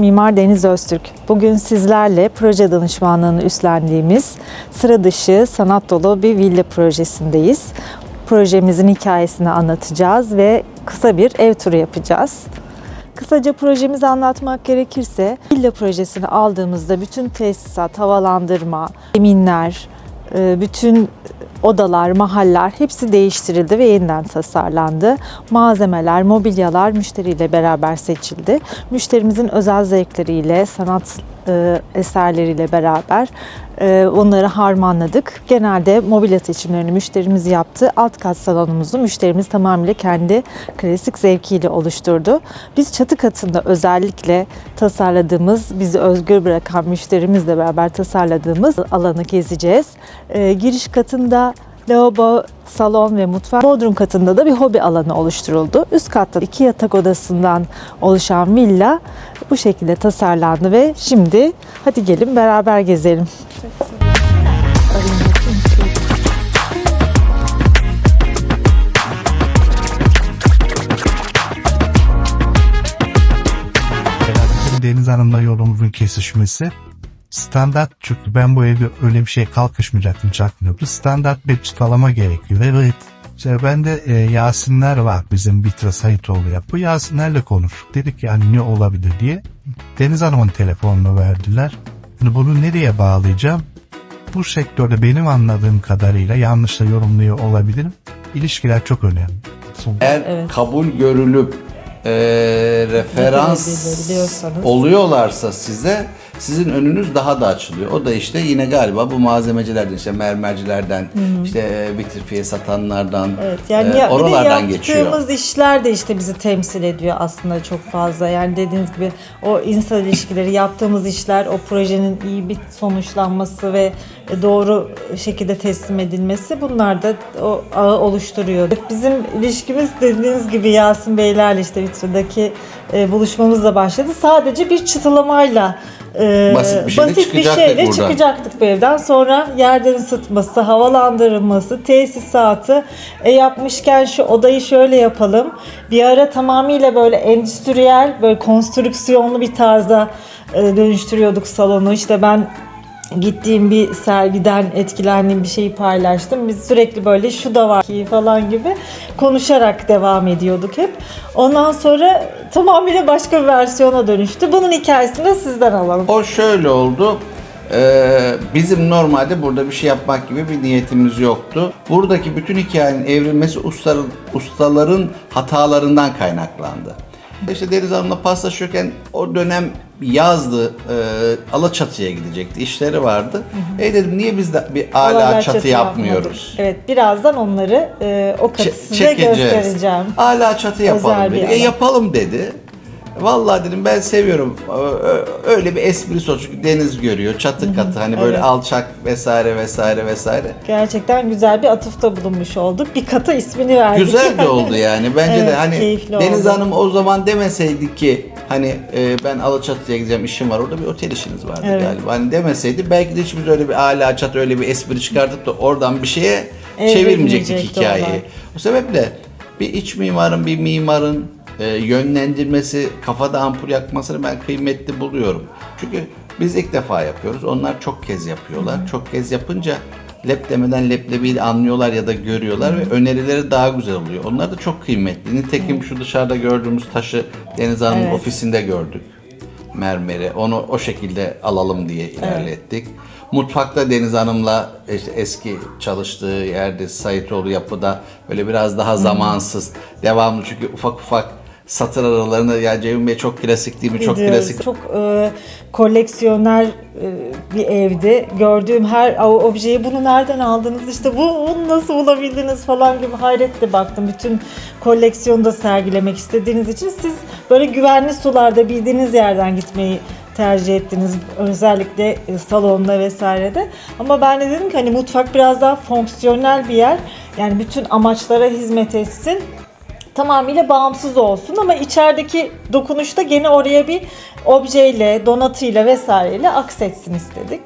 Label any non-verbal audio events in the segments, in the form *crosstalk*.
Mimar Deniz Öztürk. Bugün sizlerle proje danışmanlığını üstlendiğimiz sıra dışı sanat dolu bir villa projesindeyiz. Projemizin hikayesini anlatacağız ve kısa bir ev turu yapacağız. Kısaca projemizi anlatmak gerekirse villa projesini aldığımızda bütün tesisat, havalandırma, zeminler, bütün odalar, mahaller hepsi değiştirildi ve yeniden tasarlandı. Malzemeler, mobilyalar müşteriyle beraber seçildi. Müşterimizin özel zevkleriyle, sanat eserleriyle beraber e, onları harmanladık. Genelde mobilya seçimlerini müşterimiz yaptı. Alt kat salonumuzu müşterimiz tamamıyla kendi klasik zevkiyle oluşturdu. Biz çatı katında özellikle tasarladığımız, bizi özgür bırakan müşterimizle beraber tasarladığımız alanı gezeceğiz. E, giriş katında lavabo, salon ve mutfak. Bodrum katında da bir hobi alanı oluşturuldu. Üst katta iki yatak odasından oluşan villa bu şekilde tasarlandı ve şimdi hadi gelin beraber gezelim. Deniz Hanım'la yolumuzun kesişmesi standart çünkü ben bu evde öyle bir şey kalkışmayacaktım çakmıyordu. Standart bir çıtalama gerekiyor. Evet. İşte ben de e, Yasinler var bizim Bitra Saitoğlu yap. Bu Yasinlerle konuş. Dedik yani ne olabilir diye. Deniz Hanım'ın telefonunu verdiler. Şimdi bunu nereye bağlayacağım? Bu sektörde benim anladığım kadarıyla yanlış da yorumluyor olabilirim. İlişkiler çok önemli. Eğer Evet. kabul görülüp e, referans Biliyorsanız. oluyorlarsa size sizin önünüz daha da açılıyor. O da işte yine galiba bu malzemecilerden işte mermercilerden işte e, vitrifiye satanlardan Evet, yani e, ya, bir de oralardan yaptığımız geçiyor. işler de işte bizi temsil ediyor aslında çok fazla. Yani dediğiniz gibi o insan ilişkileri, yaptığımız işler, o projenin iyi bir sonuçlanması ve doğru şekilde teslim edilmesi bunlar da o ağı oluşturuyor. Bizim ilişkimiz dediğiniz gibi Yasin Beylerle işte vitrideki e, buluşmamızla başladı. Sadece bir çıtılamayla e, Basit bir şeyle basit bir şeyle buradan. çıkacaktık bu evden. Sonra yerden ısıtması, havalandırılması, tesisatı e, yapmışken şu odayı şöyle yapalım. Bir ara tamamıyla böyle endüstriyel, böyle konstrüksiyonlu bir tarza e, dönüştürüyorduk salonu. İşte ben gittiğim bir sergiden etkilendiğim bir şeyi paylaştım. Biz sürekli böyle şu da var ki falan gibi konuşarak devam ediyorduk hep. Ondan sonra tamamıyla başka bir versiyona dönüştü. Bunun hikayesini de sizden alalım. O şöyle oldu. Ee, bizim normalde burada bir şey yapmak gibi bir niyetimiz yoktu. Buradaki bütün hikayenin evrilmesi ustaların, ustaların hatalarından kaynaklandı. İşte Deniz Hanım'la paslaşırken o dönem yazdı, e, Alaçatı'ya gidecekti, işleri vardı. E dedim niye biz de bir ala Hala çatı, yapmıyoruz? yapmadık. Evet birazdan onları e, o katı Ç- size göstereceğim. Hala çatı yapalım Özel bir dedi. E yapalım dedi. Vallahi dedim ben seviyorum. Öyle bir esprisi o çünkü deniz görüyor, çatı katı hani böyle evet. alçak vesaire vesaire vesaire. Gerçekten güzel bir atıfta bulunmuş olduk. Bir kata ismini verdik. Güzel de *laughs* oldu yani. Bence de Evet, hani keyifli Deniz oldu. Hanım o zaman demeseydi ki hani e, ben Alaçatı'ya gideceğim işim var orada bir otel işiniz vardı Evet. galiba. Hani demeseydi belki de hiçbir öyle bir ala çatı öyle bir espri çıkartıp da oradan bir şeye çevirmeyecektik hikayeyi. O sebeple bir iç mimarın bir mimarın e, yönlendirmesi, kafada ampul yakmasını ben kıymetli buluyorum. Çünkü biz ilk defa yapıyoruz. Onlar çok kez yapıyorlar. Çok kez yapınca lep demeden leblebiyi anlıyorlar ya da görüyorlar ve önerileri daha güzel oluyor. Onlar da çok kıymetli. Nitekim şu dışarıda gördüğümüz taşı Deniz Hanım'ın Evet. ofisinde gördük. Mermeri. Onu o şekilde alalım diye ilerlettik. Mutfakta Deniz Hanım'la işte eski çalıştığı yerde Saitoğlu yapıda böyle biraz daha zamansız, devamlı çünkü ufak ufak satır aralarını ya Ceyhun Bey çok klasik değil mi? Çok Biliyoruz. klasik. Çok e, koleksiyoner e, bir evdi. Gördüğüm her o- objeyi bunu nereden aldınız işte bu bunu nasıl bulabildiniz falan gibi hayretle baktım. Bütün koleksiyonu da sergilemek istediğiniz için siz böyle güvenli sularda bildiğiniz yerden gitmeyi tercih ettiniz. Özellikle e, salonda vesairede. Ama ben de dedim ki hani mutfak biraz daha fonksiyonel bir yer. Yani bütün amaçlara hizmet etsin tamamıyla bağımsız olsun ama içerideki dokunuşta gene oraya bir objeyle, donatıyla vesaireyle aksetsin istedik.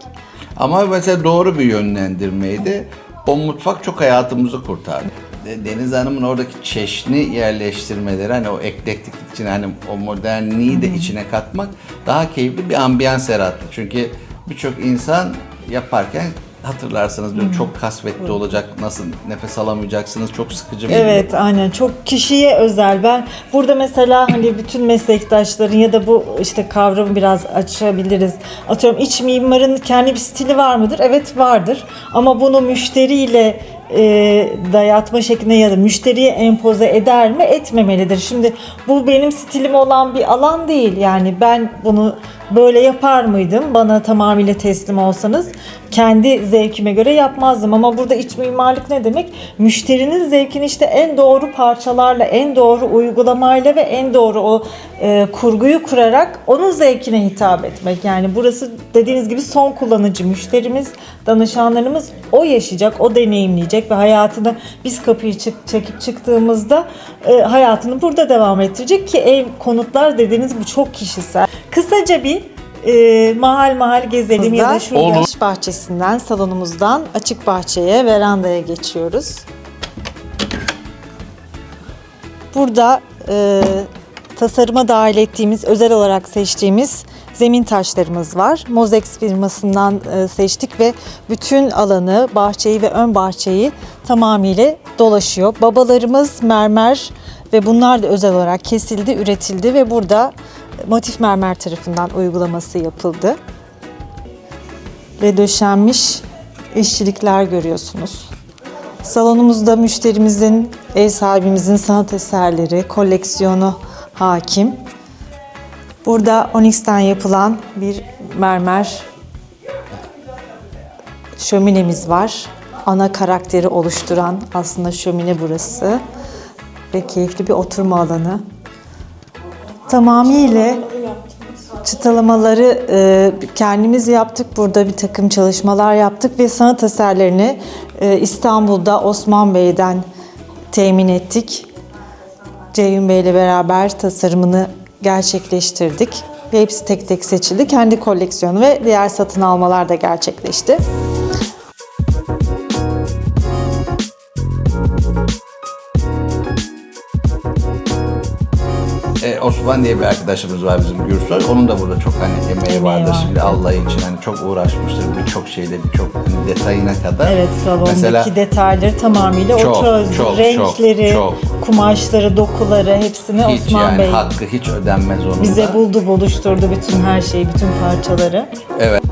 Ama mesela doğru bir yönlendirmeydi. O mutfak çok hayatımızı kurtardı. de- Deniz Hanım'ın oradaki çeşni yerleştirmeleri hani o eklektiklik için hani o modernliği de içine katmak daha keyifli bir ambiyans yarattı. Çünkü birçok insan yaparken hatırlarsanız diyorum çok kasvetli olacak, nasıl nefes alamayacaksınız, çok sıkıcı bir Evet aynen çok kişiye özel. Ben burada mesela hani bütün meslektaşların ya da bu işte kavramı biraz açabiliriz. Atıyorum iç mimarın kendi bir stili var mıdır? Evet vardır. Ama bunu müşteriyle e, dayatma şeklinde ya da müşteriye empoze eder mi? Etmemelidir. Şimdi bu benim stilim olan bir alan değil. Yani ben bunu böyle yapar mıydım? Bana tamamıyla teslim olsanız kendi zevkime göre yapmazdım ama burada iç mimarlık ne demek? Müşterinin zevkini işte en doğru parçalarla, en doğru uygulamayla ve en doğru o e, kurguyu kurarak onun zevkine hitap etmek. Yani burası dediğiniz gibi son kullanıcı müşterimiz, danışanlarımız o yaşayacak, o deneyimleyecek ve hayatını biz kapıyı çık, çekip çıktığımızda e, hayatını burada devam ettirecek ki ev konutlar dediğiniz bu çok kişisel. Kısaca bir e, mahal mahal gezelim ya da şurada Olur. bahçesinden, salonumuzdan açık bahçeye, verandaya geçiyoruz. Burada e, tasarıma dahil ettiğimiz, özel olarak seçtiğimiz zemin taşlarımız var. Mozex firmasından e, seçtik ve bütün alanı, bahçeyi ve ön bahçeyi tamamıyla dolaşıyor. Babalarımız mermer ve bunlar da özel olarak kesildi, üretildi ve burada motif mermer tarafından uygulaması yapıldı ve döşenmiş işçilikler görüyorsunuz. Salonumuzda müşterimizin, ev sahibimizin sanat eserleri, koleksiyonu hakim. Burada Onyx'ten yapılan bir mermer şöminemiz var. Ana karakteri oluşturan aslında şömine burası. Ve keyifli bir oturma alanı. Tamamıyla çıtalamaları e, kendimiz yaptık. Burada bir takım çalışmalar yaptık ve sanat eserlerini e, İstanbul'da Osman Bey'den temin ettik. Ceyhun Bey ile beraber tasarımını gerçekleştirdik. Ve hepsi tek tek seçildi. Kendi koleksiyonu ve diğer satın almalar da gerçekleşti. E, Osman diye bir arkadaşımız var bizim Gürsoy. Onun da burada çok hani emeği vardır. var. Şimdi Allah için hani çok uğraşmıştır birçok şeyde birçok hani detayına kadar. Evet salondaki Mesela detayları tamamıyla Çok, o çözdü. çok, Renkleri, çok, kumaşları, dokuları hepsini hiç Osman yani Bey hakkı hiç ödenmez onun bize buldu, buluşturdu bütün her şeyi, bütün parçaları. Evet.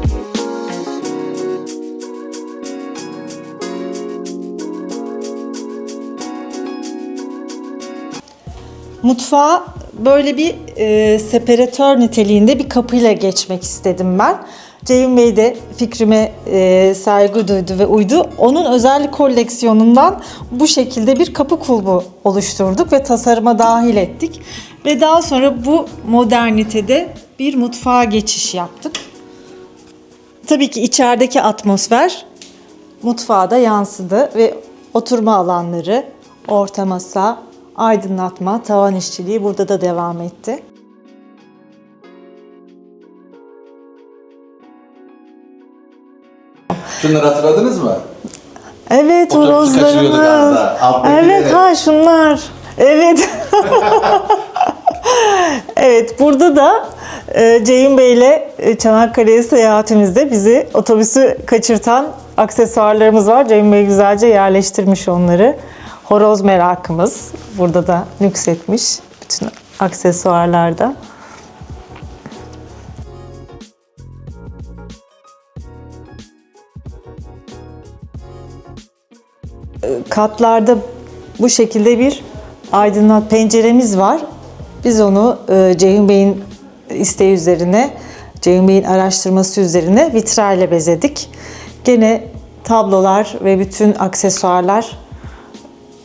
Mutfağa böyle bir e, separatör niteliğinde bir kapıyla geçmek istedim ben. Ceyhun Bey de fikrime e, saygı duydu ve uydu. Onun özel koleksiyonundan bu şekilde bir kapı kulbu oluşturduk ve tasarıma dahil ettik. Ve daha sonra bu modernitede bir mutfağa geçiş yaptık. Tabii ki içerideki atmosfer mutfağa da yansıdı ve oturma alanları, orta masa, aydınlatma, tavan işçiliği burada da devam etti. Şunları hatırladınız mı? Evet, Otobüsü horozlarımız. Evet, ha şunlar. Evet. *laughs* evet, burada da e, Ceyhun Bey ile Çanakkale'ye seyahatimizde bizi otobüsü kaçırtan aksesuarlarımız var. Ceyhun Bey güzelce yerleştirmiş onları. Horoz merakımız burada da nüksetmiş bütün aksesuarlarda. katlarda bu şekilde bir aydınlat penceremiz var. Biz onu e, Ceyhun Bey'in isteği üzerine, Ceyhun Bey'in araştırması üzerine vitrayla bezedik. Gene tablolar ve bütün aksesuarlar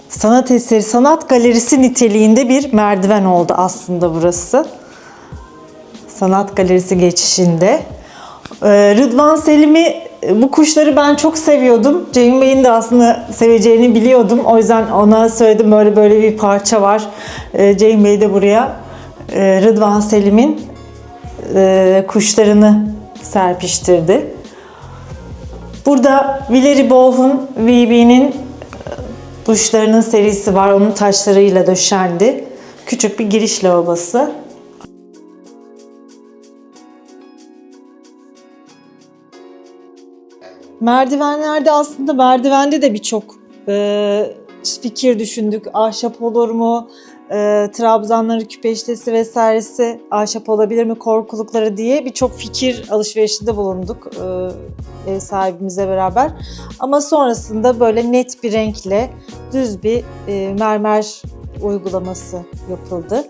sanat eseri, sanat galerisi niteliğinde bir merdiven oldu aslında burası. Sanat galerisi geçişinde. Ee, Rıdvan Selim'i e, bu kuşları ben çok seviyordum. Ceyhun Bey'in de aslında seveceğini biliyordum. O yüzden ona söyledim böyle böyle bir parça var. Ee, Ceyhun Bey de buraya e, Rıdvan Selim'in e, kuşlarını serpiştirdi. Burada Valery Boh'un VB'nin Duşlarının serisi var. Onun taşlarıyla döşendi. Küçük bir giriş lavabosu. Merdivenlerde aslında merdivende de birçok e, fikir düşündük. Ahşap olur mu? E, trabzanları, küpeştesi vesairesi ahşap olabilir mi? Korkulukları diye birçok fikir alışverişinde bulunduk e, ev sahibimizle beraber. Ama sonrasında böyle net bir renkle düz bir e, mermer uygulaması yapıldı.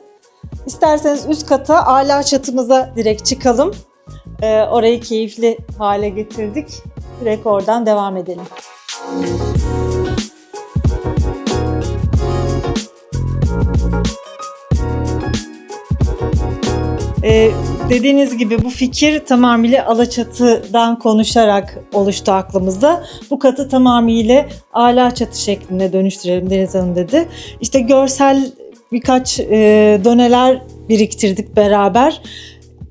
İsterseniz üst kata ala çatımıza direkt çıkalım. E, orayı keyifli hale getirdik. Direkt oradan devam edelim. Ee, dediğiniz gibi bu fikir tamamıyla Alaçatı'dan konuşarak oluştu aklımızda. Bu katı tamamıyla ala çatı şeklinde dönüştürelim Deniz Hanım dedi. İşte görsel birkaç e, doneler biriktirdik beraber.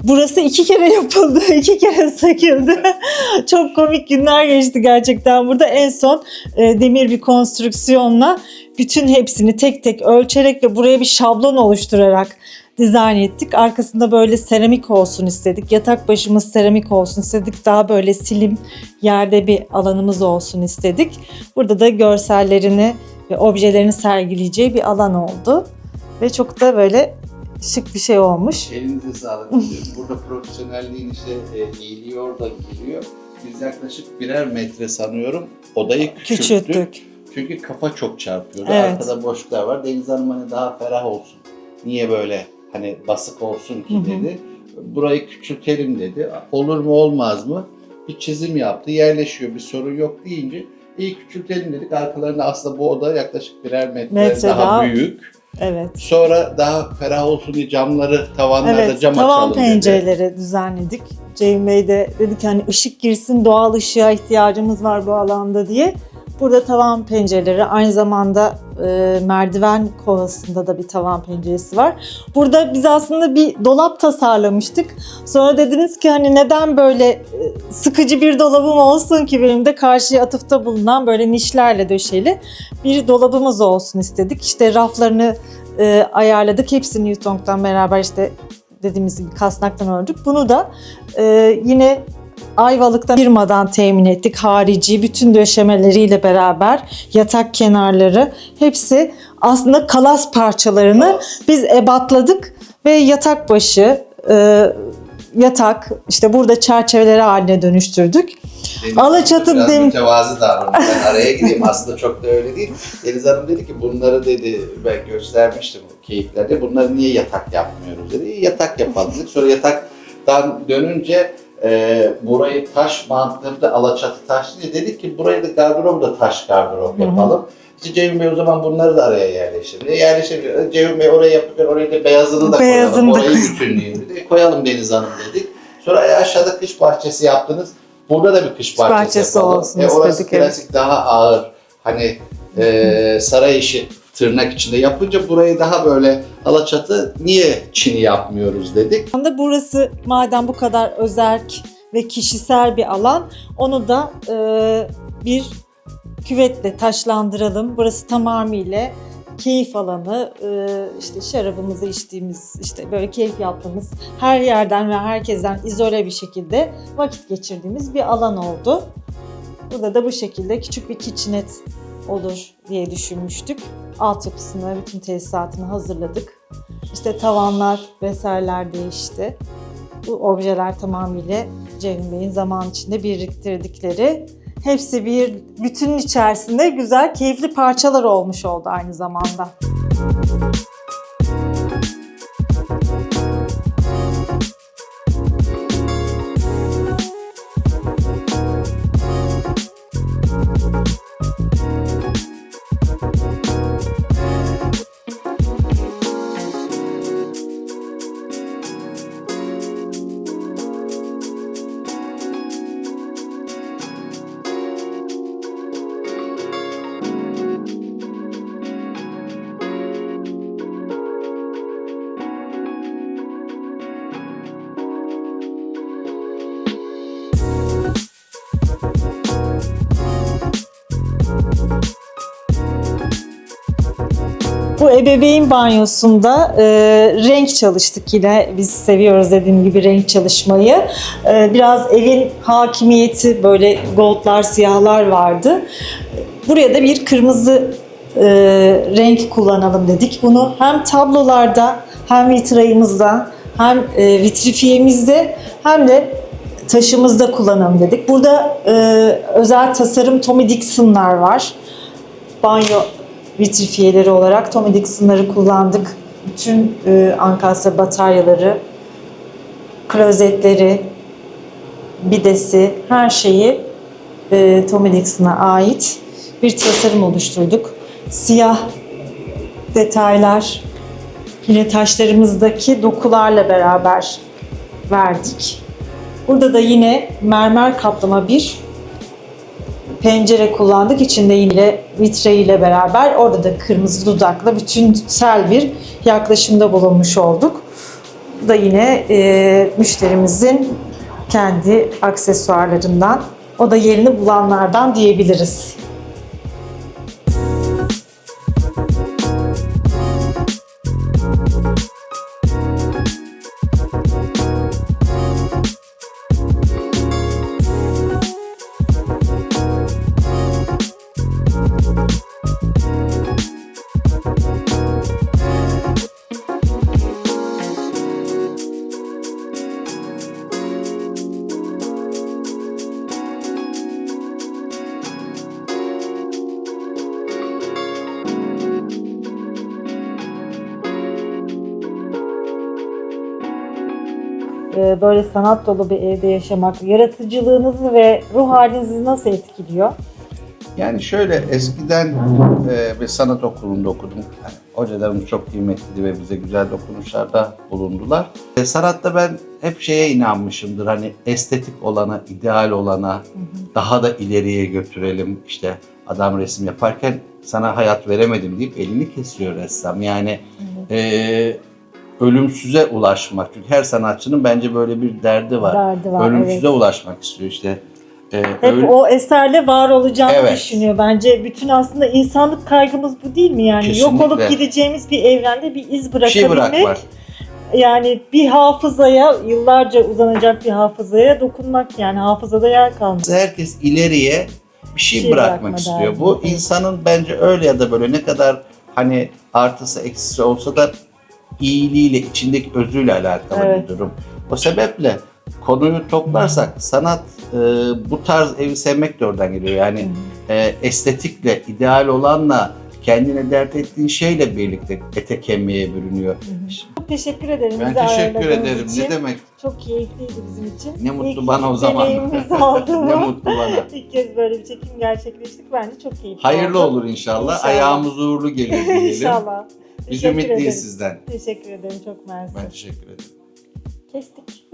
Burası iki kere yapıldı, *laughs* iki kere söküldü. *laughs* Çok komik günler geçti gerçekten burada. En son e, demir bir konstrüksiyonla bütün hepsini tek tek ölçerek ve buraya bir şablon oluşturarak dizayn ettik. Arkasında böyle seramik olsun istedik. Yatak başımız seramik olsun istedik. Daha böyle silim yerde bir alanımız olsun istedik. Burada da görsellerini ve objelerini sergileyeceği bir alan oldu. Ve çok da böyle şık bir şey olmuş. Elinize sağlık. *laughs* Burada profesyonelliğin işte e, iyiliği orada giriyor. Biz yaklaşık birer metre sanıyorum odayı küçülttük. Küçülttük. Çünkü kafa çok çarpıyordu. Evet. Arkada boşluklar var. Deniz Hanım hani daha ferah olsun. Niye böyle hani basık olsun ki Hı hı. dedi. Burayı küçültelim dedi. Olur mu olmaz mı? Bir çizim yaptı. Yerleşiyor bir sorun yok deyince iyi küçültelim dedik. Arkalarında aslında bu oda yaklaşık birer metre, Metre daha, daha- büyük. Evet. Sonra daha ferah olsun diye camları tavanlarda Evet, cam tavan açalım dedi. pencereleri düzenledik. Ceyhun Bey de dedi ki hani ışık girsin, doğal ışığa ihtiyacımız var bu alanda diye. Burada tavan pencereleri, aynı zamanda e, merdiven kovasında da bir tavan penceresi var. Burada biz aslında bir dolap tasarlamıştık. Sonra dediniz ki hani neden böyle e, sıkıcı bir dolabım olsun ki benim de karşıya atıfta bulunan böyle nişlerle döşeli bir dolabımız olsun istedik. İşte raflarını e, ayarladık. Hepsini Yutong'dan beraber işte dediğimiz gibi kasnaktan ördük. Bunu da e, yine Ayvalık'tan firmadan temin ettik. Harici bütün döşemeleriyle beraber yatak kenarları hepsi aslında kalas parçalarını biz ebatladık ve yatak başı e, yatak işte burada çerçeveleri haline dönüştürdük. Deniz Alaçatı biraz dem- mütevazı davranıyor. Ben araya gireyim. Aslında çok da öyle değil. Deniz Hanım dedi ki bunları dedi ben göstermiştim keyiflerde. Bunları niye yatak yapmıyoruz dedi. "İyi, Yatak yapalım. Sonra yataktan dönünce e, burayı taş mantığında Alaçatı taş diye dedik ki burayı da gardırop da taş gardırop Hı hı. yapalım. İşte Ceyhun Bey o zaman bunları da araya yerleştirin. E, yerleştirin. Ceyhun Bey oraya yapıyor. Oraya da beyazını da Beyazını da koyalım. Orayı koy- bütünlüğünü de koyalım Deniz Hanım dedik. Sonra aşağıda kış bahçesi yaptınız. Burada da bir kış bahçesi, bahçesi yapalım. olsun e, orası istedik, klasik daha ağır. Hani e, saray işi tırnak içinde yapınca burayı daha böyle Alaçatı niye Çin'i yapmıyoruz dedik. Burası madem bu kadar özerk ve kişisel bir alan onu da e, bir küvetle taşlandıralım. Burası tamamıyla keyif alanı, e, işte şarabımızı içtiğimiz, işte böyle keyif yaptığımız, her yerden ve herkesten izole bir şekilde vakit geçirdiğimiz bir alan oldu. Burada da bu şekilde küçük bir kitchenet olur diye düşünmüştük. Altyapısını, bütün tesisatını hazırladık. İşte tavanlar vesaireler değişti. Bu objeler tamamıyla Ceyhun Bey'in zaman içinde biriktirdikleri. Hepsi bir bütünün içerisinde güzel, keyifli parçalar olmuş oldu aynı zamanda. Ebeveyn banyosunda e, renk çalıştık yine. Biz seviyoruz dediğim gibi renk çalışmayı. E, biraz evin hakimiyeti böyle goldlar, siyahlar vardı. Buraya da bir kırmızı e, renk kullanalım dedik. Bunu hem tablolarda hem vitrayımızda hem e, vitrifiyemizde hem de taşımızda kullanalım dedik. Burada e, özel tasarım Tommy Dixon'lar var. Banyo vitrifiyeleri olarak Tommy Dixon'ları kullandık. Bütün e, ankastre bataryaları, klozetleri, bidesi, her şeyi e, Tommy Dixon'a ait bir tasarım oluşturduk. Siyah detaylar yine taşlarımızdaki dokularla beraber verdik. Burada da yine mermer kaplama bir pencere kullandık. İçinde yine vitre ile beraber orada da kırmızı dudakla bütünsel bir yaklaşımda bulunmuş olduk. Bu da yine e, müşterimizin kendi aksesuarlarından. O da yerini bulanlardan diyebiliriz. Böyle sanat dolu bir evde yaşamak yaratıcılığınızı ve ruh halinizi nasıl etkiliyor? Yani şöyle eskiden e, bir sanat okulunda okudum. Yani hocalarımız çok kıymetliydi ve bize güzel dokunuşlarda bulundular. E, sanatta ben hep şeye inanmışımdır. Hani estetik olana, ideal olana daha da ileriye götürelim. İşte adam resim yaparken sana hayat veremedim deyip elini kesiyor ressam. Yani e, ölümsüze ulaşmak. Çünkü her sanatçının bence böyle bir derdi var. Derdi var, ölümsüze evet. ulaşmak istiyor işte. E, Hep öl- o eserle var olacağını Evet. düşünüyor. Bence bütün aslında insanlık kaygımız bu değil mi? Yani yok Kesinlikle. olup gideceğimiz bir evrende bir iz bir şey bırakabilmek. bırakmak. Yani bir hafızaya, yıllarca uzanacak bir hafızaya dokunmak yani hafızada yer kalmak. herkes ileriye bir şey, Bir şey bırakmak bırakma istiyor. derdi. Bu insanın bence öyle ya da böyle ne kadar hani artısı eksisi olsa da iyiliğiyle, içindeki özüyle alakalı Evet. bir durum. O sebeple konuyu toplarsak sanat e, bu tarz evi sevmek de oradan geliyor. Yani e, estetikle, ideal olanla kendine dert ettiğin şeyle birlikte ete kemiğe bürünüyor. Çok teşekkür ederim. Ben bizi teşekkür ederim. için. Ne demek? Çok keyifliydi bizim için. Ne mutlu İlk bana o zaman. *laughs* oldu. ne mutlu bana. *laughs* İlk kez böyle bir çekim gerçekleştik. Bence çok keyifli Hayırlı oldu. olur inşallah. İnşallah. Ayağımız uğurlu gelir diyelim. İnşallah. Biz Teşekkür ümitliyiz ederim. sizden. Teşekkür ederim. Çok mersi. Ben teşekkür ederim. Kestik.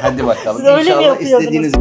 Hadi bakalım. Siz öyle mi İnşallah yapıyordunuz? istediğiniz